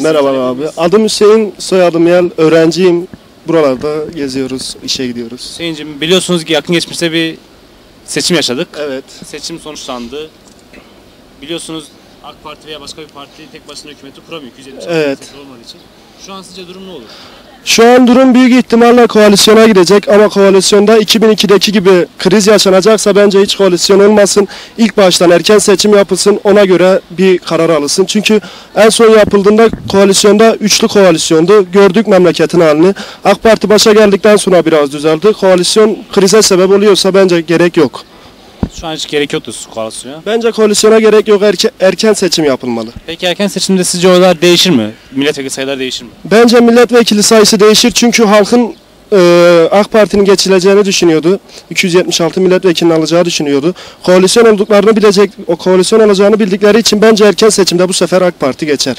Merhaba abi. Adım Hüseyin, soyadım Yel. Öğrenciyim. Buralarda geziyoruz, işe gidiyoruz. Hüseyin'cim biliyorsunuz ki yakın geçmişte bir seçim yaşadık. Evet. Seçim sonuçlandı. Biliyorsunuz AK Parti veya başka bir parti tek başına hükümeti kuramıyor. 276 Evet. olmadığı için. Şu an sizce durum ne olur? Şu an durum büyük ihtimalle koalisyona gidecek ama koalisyonda 2002'deki gibi kriz yaşanacaksa bence hiç koalisyon olmasın. İlk baştan erken seçim yapılsın ona göre bir karar alınsın. Çünkü en son yapıldığında koalisyonda üçlü koalisyondu. Gördük memleketin halini. AK Parti başa geldikten sonra biraz düzeldi. Koalisyon krize sebep oluyorsa bence gerek yok. Şu an hiç gerek yoktu koalisyona. Bence koalisyona gerek yok erken, erken seçim yapılmalı. Peki erken seçimde sizce oylar değişir mi? Milletvekili sayıları değişir mi? Bence milletvekili sayısı değişir çünkü halkın e, AK Parti'nin geçileceğini düşünüyordu. 276 milletvekilini alacağı düşünüyordu. Koalisyon olduklarını bilecek, o koalisyon olacağını bildikleri için bence erken seçimde bu sefer AK Parti geçer.